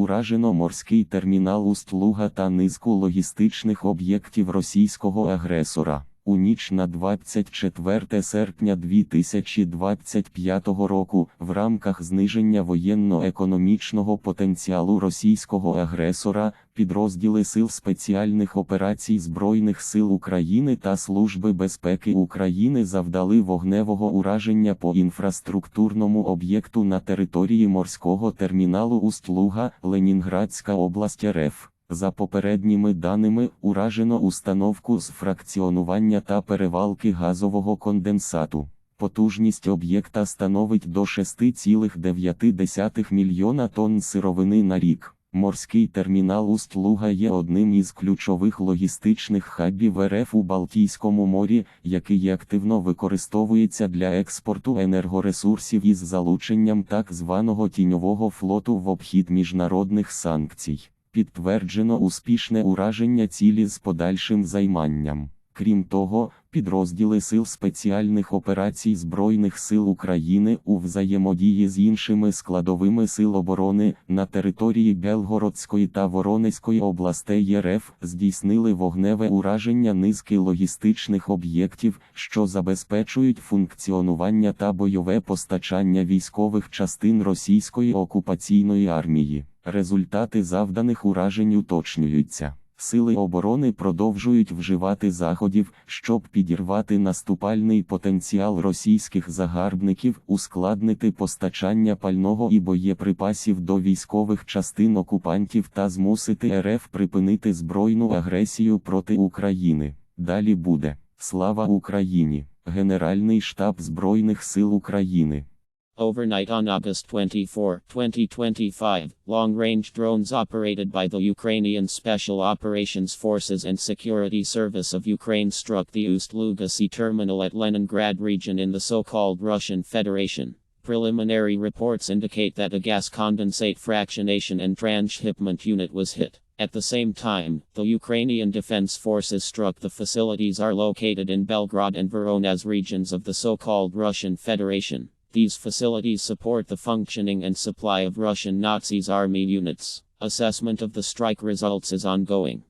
Уражено морський термінал Усть-Луга та низку логістичних об'єктів російського агресора. У ніч на 24 серпня 2025 року в рамках зниження воєнно-економічного потенціалу російського агресора підрозділи Сил спеціальних операцій Збройних сил України та Служби безпеки України завдали вогневого ураження по інфраструктурному об'єкту на території морського терміналу Усть-Луга, Ленінградська область РФ. За попередніми даними, уражено установку з фракціонування та перевалки газового конденсату. Потужність об'єкта становить до 6,9 мільйона тонн сировини на рік. Морський термінал Усть-Луга є одним із ключових логістичних хабів РФ у Балтійському морі, який активно використовується для експорту енергоресурсів із залученням так званого тіньового флоту в обхід міжнародних санкцій. Підтверджено успішне ураження цілі з подальшим займанням. Крім того, підрозділи Сил спеціальних операцій Збройних сил України у взаємодії з іншими складовими сил оборони на території Белгородської та Воронезької областей РФ здійснили вогневе ураження низки логістичних об'єктів, що забезпечують функціонування та бойове постачання військових частин російської окупаційної армії. Результати завданих уражень уточнюються. Сили оборони продовжують вживати заходів, щоб підірвати наступальний потенціал російських загарбників, ускладнити постачання пального і боєприпасів до військових частин окупантів та змусити РФ припинити збройну агресію проти України. Далі буде слава Україні! Генеральний штаб Збройних сил України. Overnight on August 24, 2025, long range drones operated by the Ukrainian Special Operations Forces and Security Service of Ukraine struck the Ust-Luga Sea terminal at Leningrad region in the so called Russian Federation. Preliminary reports indicate that a gas condensate fractionation and transshipment unit was hit. At the same time, the Ukrainian Defense Forces struck the facilities are located in Belgrade and Voronezh regions of the so called Russian Federation. These facilities support the functioning and supply of Russian Nazis army units. Assessment of the strike results is ongoing.